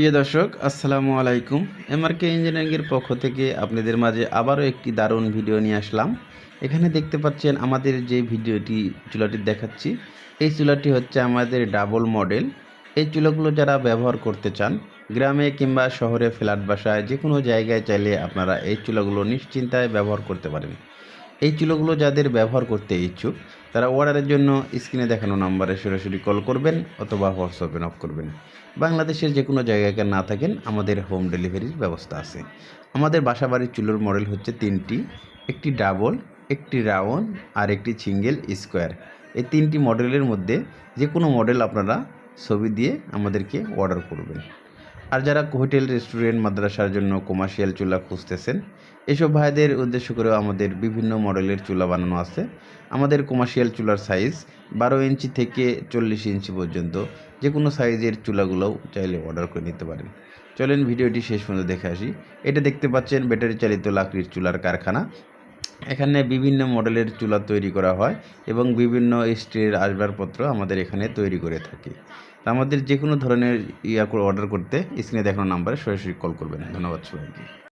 প্রিয় দর্শক, আসসালামু আলাইকুম। এমআরকে ইঞ্জিনিয়ারিংয়ের পক্ষ থেকে আপনাদের মাঝে আবারও একটি দারুণ ভিডিও নিয়ে আসলাম। এখানে দেখতে পাচ্ছেন আমাদের যে ভিডিওটি, চুলাটি দেখাচ্ছি। এই চুলাটি হচ্ছে আমাদের ডাবল মডেল। এই চুলাগুলো যারা ব্যবহার করতে চান, গ্রামে কিংবা শহরে ফ্ল্যাট বাসায় যে কোনো জায়গায় চাইলে আপনারা এই চুলাগুলো নিশ্চিন্তায় ব্যবহার করতে পারেন। এই চুলোগুলো যাদের ব্যবহার করতে ইচ্ছুক, তারা অর্ডারের জন্য স্ক্রিনে দেখানো নাম্বারে সরাসরি কল করবেন অথবা হোয়াটসঅ্যাপে নক করবেন। বাংলাদেশের যে কোনো জায়গায় না থাকেন, আমাদের হোম ডেলিভারির ব্যবস্থা আছে। আমাদের বাসাবাড়ির চুলোর মডেল হচ্ছে তিনটি, একটি ডাবল একটি রাউন্ড আর একটি সিঙ্গেল স্কোয়ার এই তিনটি মডেলের মধ্যে যে কোনো মডেল আপনারা ছবি দিয়ে আমাদেরকে অর্ডার করবেন। আর যারা হোটেল, রেস্টুরেন্ট, মাদ্রাসার জন্য কমার্শিয়াল চুলা খুঁজতেছেন, এসব ভাইদের উদ্দেশ্য করেও আমাদের বিভিন্ন মডেলের চুলা বানানো আছে। আমাদের কমার্শিয়াল চুলার সাইজ বারো ইঞ্চি থেকে চল্লিশ ইঞ্চি পর্যন্ত। যে কোনো সাইজের চুলাগুলোও চাইলে অর্ডার করে নিতে পারেন। চলেন ভিডিওটি শেষ পর্যন্ত দেখে আসি। এটা দেখতে পাচ্ছেন ব্যাটারি চালিত লাকড়ির চুলার কারখানা। এখানে বিভিন্ন মডেলের চুলা তৈরি করা হয় এবং বিভিন্ন স্টিলের আসবাবপত্র আমাদের এখানে তৈরি করে থাকি। আমাদের যে কোনো ধরনের ইয়া অর্ডার করতে স্ক্রিনে দেখানো নাম্বারে সরাসরি কল করবেন। ধন্যবাদ সবাইকে।